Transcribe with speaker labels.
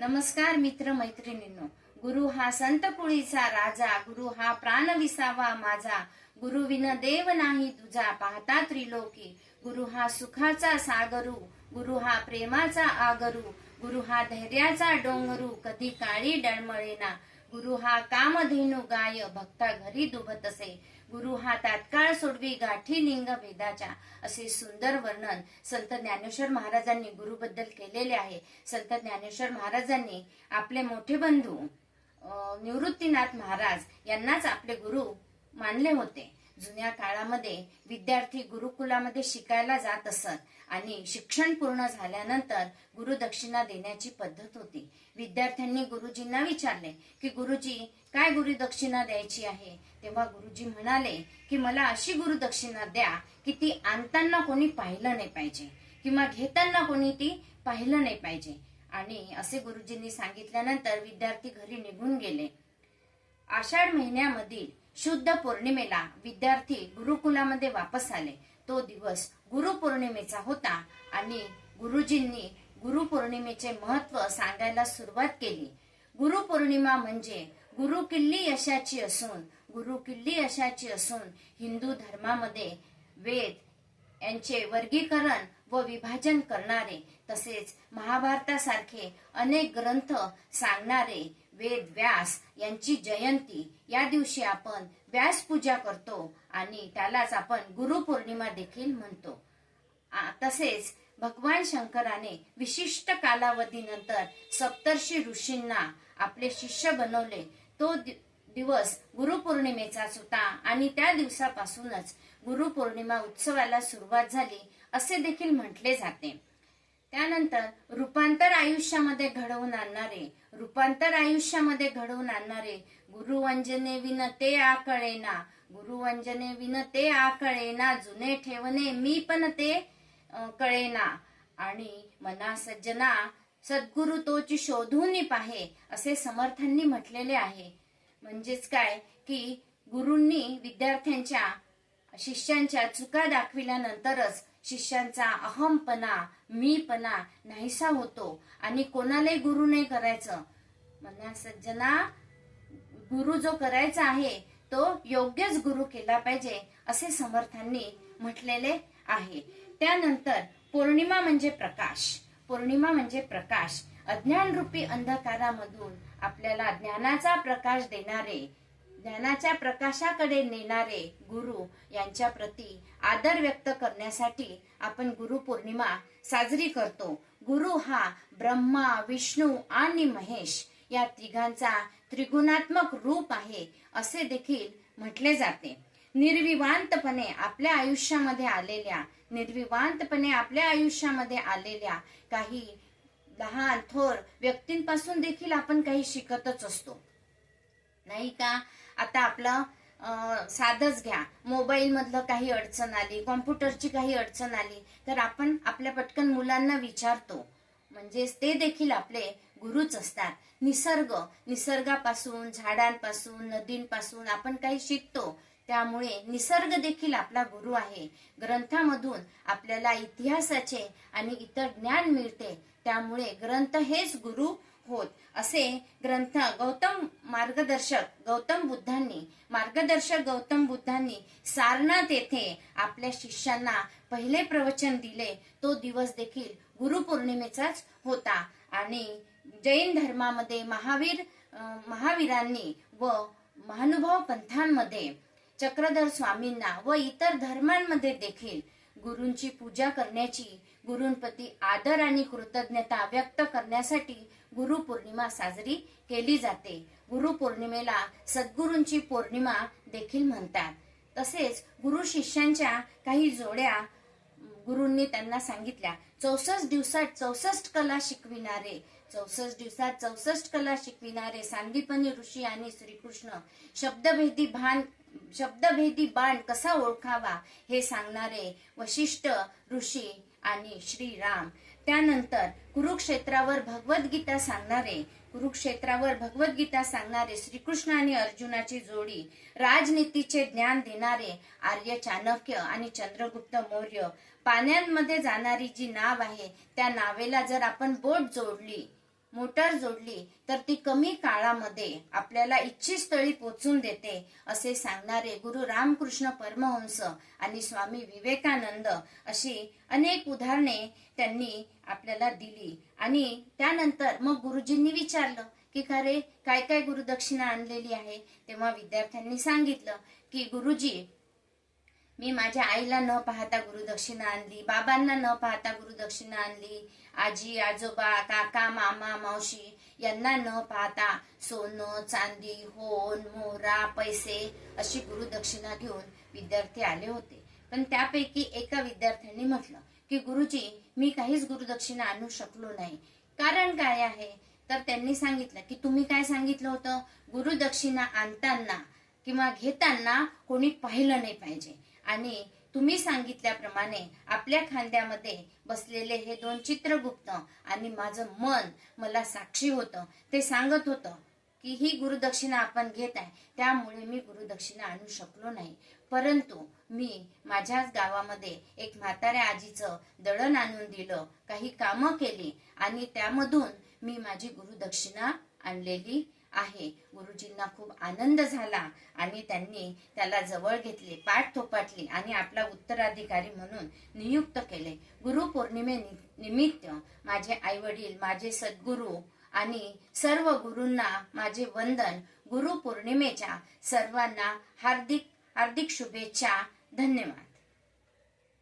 Speaker 1: नमस्कार मित्र मैत्रिणींनो गुरु हा संतपुळीचा राजा गुरु हा प्राण विसावा माझा. गुरु विन देव नाही तुझा पाहता त्रिलोकी. गुरु हा सुखाचा सागरू गुरु हा प्रेमाचा आगरू. गुरु हा धैर्याचा डोंगरू कधी काळी डळमळेना. गुरु हा कामधेनु गाय भक्ता घरी दुभत असे. गुरु हा तात्काळ सोडवी गाठी लिंग भेदाच्या असे सुंदर वर्णन संत ज्ञानेश्वर महाराजांनी गुरुबद्दल केलेले आहे. संत ज्ञानेश्वर महाराजांनी आपले मोठे बंधू निवृत्तीनाथ महाराज यांनाच आपले गुरु मानले होते. जुन्या काळामध्ये विद्यार्थी गुरुकुलामध्ये शिकायला जात असत आणि शिक्षण पूर्ण झाल्यानंतर गुरुदक्षिणा देण्याची पद्धत होती. विद्यार्थ्यांनी गुरुजींना विचारले की गुरुजी काय गुरुदक्षिणा द्यायची आहे? तेव्हा गुरुजी म्हणाले की मला अशी गुरुदक्षिणा द्या की ती आणताना कोणी पाहिलं नाही पाहिजे किंवा घेताना कोणी ती पाहिलं नाही पाहिजे. आणि असे गुरुजींनी सांगितल्यानंतर विद्यार्थी घरी निघून गेले. आषाढ महिन्यामधील शुद्ध पौर्णिमेला विद्यार्थी गुरुकुलामध्ये वापस आले. तो दिवस गुरुपौर्णिमेचा होता आणि गुरुजींनी गुरुपौर्णिमेचे महत्त्व सांगायला सुरुवात केली. गुरुपौर्णिमा म्हणजे गुरु किल्ली यशाची असून गुरु किल्ली यशाची असून हिंदू धर्मामध्ये वेद यांचे वर्गीकरण व विभाजन करणारे तसेच महाभारतासारखे अनेक ग्रंथ सांगणारे वेद व्यास यांची जयंती. या दिवशी आपण व्यास पूजा करतो आणि त्यालाच आपण गुरुपौर्णिमा देखील म्हणतो. तसेच भगवान शंकराने विशिष्ट कालावधीनंतर सप्तर्षी ऋषींना आपले शिष्य बनवले. तो दिवस गुरुपौर्णिमेचाच होता आणि त्या दिवसापासूनच गुरुपौर्णिमा उत्सवाला सुरुवात झाली असे देखील म्हटले जाते. त्यानंतर रूपांतर आयुष्यामध्ये घडवून आणणारे रूपांतर आयुष्यामध्ये घडवून आणणारे गुरुवंजने विन ते आकळेना गुरुवंजने विन ते आकळेना जुने ठेवणे मी पण ते कळेना. आणि मना सज्जना सद्गुरु तोची शोधून पाहे असे समर्थांनी म्हटलेले आहे. म्हणजेच काय? की गुरूंनी विद्यार्थ्यांच्या शिष्यांच्या चुका दाखविल्यानंतरच शिष्यांचा अहमपणा मीपणा नाहीसा होतो आणि कोणालाही गुरु नाही करायचं. म्हणा सज्जना गुरु जो करायचा आहे तो योग्यच गुरु केला पाहिजे असे समर्थांनी म्हटलेले आहे. त्यानंतर पौर्णिमा म्हणजे प्रकाश. पौर्णिमा म्हणजे प्रकाश. अज्ञान रूपी अंधकारामधून आपल्याला ज्ञानाचा प्रकाश देणारे ज्ञानाच्या प्रकाशाकडे नेणारे गुरु यांच्या प्रती आदर व्यक्त करण्यासाठी आपण गुरु पौर्णिमा साजरी करतो. गुरु हा ब्रह्मा विष्णू आणि महेश या तिघांचा त्रिगुणात्मक रूप आहे असे देखील म्हटले जाते. निर्विवांतपणे आपल्या आयुष्यामध्ये आलेल्या निर्विवांतपणे आपल्या आयुष्यामध्ये आलेल्या काही लहान थोर व्यक्तींपासून देखील आपण काही शिकतच असतो. नाही का? आता आपलं साधच साधंच घ्या. मोबाईल मधलं काही अडचण आली कॉम्प्युटरची काही अडचण आली तर आपण आपल्या पटकन मुलांना विचारतो. म्हणजेच ते देखील आपले गुरुच असतात. निसर्ग निसर्गापासून झाडांपासून नदींपासून आपण काही शिकतो. त्यामुळे निसर्ग देखील आपला गुरु आहे. ग्रंथामधून आपल्याला इतिहासाचे आणि इतर ज्ञान मिळते. त्यामुळे ग्रंथ हेच गुरु होत. असे ग्रंथ गौतम मार्गदर्शक गौतम बुद्धांनी मार्गदर्शक गौतम बुद्धांनी सारनाथ येथे आपल्या शिष्यांना पहिले प्रवचन दिले. तो दिवस देखील गुरुपौर्णिमेचाच होता. आणि जैन धर्मामध्ये महावीर महावीरांनी व महानुभाव पंथांमध्ये चक्रधर स्वामींना व इतर धर्मांमध्ये देखील गुरूंची पूजा करण्याची गुरूंप्रती आदर आणि कृतज्ञता व्यक्त करण्यासाठी गुरुपौर्णिमा साजरी केली जाते. गुरुपौर्णिमेला सद्गुरूंची पौर्णिमा देखील म्हणतात. तसेच गुरु शिष्यांच्या काही जोड्या गुरूंनी त्यांना सांगितल्या चौसष्ट दिवसात चौसष्ट कला शिकविणारे चौसष्ट दिवसात चौसष्ट कला शिकविणारे सांदीपनी ऋषी आणि श्रीकृष्ण शब्दभेदी भान शब्दभेदी बाण कसा ओळखावा हे सांगणारे वशिष्ठ ऋषी आणि श्रीराम. त्यानंतर कुरुक्षेत्रावर भगवद्गीता सांगणारे कुरुक्षेत्रावर भगवद्गीता सांगणारे श्रीकृष्ण आणि अर्जुनाची जोडी राजनीतीचे ज्ञान देणारे आर्य चाणक्य आणि चंद्रगुप्त मौर्य. पाण्यांमध्ये जाणारी जी नाव आहे त्या नावेला जर आपण बोट जोडली मोटर जोडली तर ती कमी काळामध्ये आपल्याला इच्छित स्थळी पोचून देते असे सांगणारे गुरु रामकृष्ण परमहंस आणि स्वामी विवेकानंद अशी अनेक उदाहरणे त्यांनी आपल्याला दिली. आणि त्यानंतर मग गुरुजींनी विचारलं की खरे काय काय गुरुदक्षिणा आणलेली आहे? तेव्हा विद्यार्थ्यांनी सांगितलं की गुरुजी मी माझ्या आईला न पाहता गुरुदक्षिणा आणली बाबांना न पाहता गुरुदक्षिणा आणली आजी आजोबा काका मामा मावशी यांना न पाहता सोनं चांदी होन मोहरा पैसे अशी गुरुदक्षिणा घेऊन विद्यार्थी आले होते. पण त्यापैकी एका विद्यार्थ्यांनी म्हटलं की गुरुजी मी काहीच गुरुदक्षिणा आणू शकलो नाही. कारण काय आहे? तर त्यांनी सांगितलं की तुम्ही काय सांगितलं होतं? गुरुदक्षिणा आणताना किंवा घेताना कोणी पाहिलं नाही पाहिजे. आणि तुम्ही सांगितल्याप्रमाणे आपल्या खांद्यामध्ये बसलेले हे दोन चित्रगुप्त आणि माझं मन मला साक्षी होतं. ते सांगत होतं की ही गुरुदक्षिणा आपण घेत आहे. त्यामुळे मी गुरुदक्षिणा आणू शकलो नाही. परंतु मी माझ्याच गावामध्ये एक म्हाताऱ्या आजीचं दळण आणून दिलं काही कामं केली आणि त्यामधून मी माझी गुरुदक्षिणा आणलेली आहे. गुरुजींना खूप आनंद झाला. आणि त्यांनी त्याला जवळ घेतले पाठ थोपाटली आणि आपला उत्तराधिकारी म्हणून नियुक्त केले. गुरु पौर्णिमे निमित्त माझे आई वडील माझे सद्गुरू आणि सर्व गुरूंना माझे वंदन. गुरु पौर्णिमेच्या सर्वांना हार्दिक हार्दिक शुभेच्छा. धन्यवाद.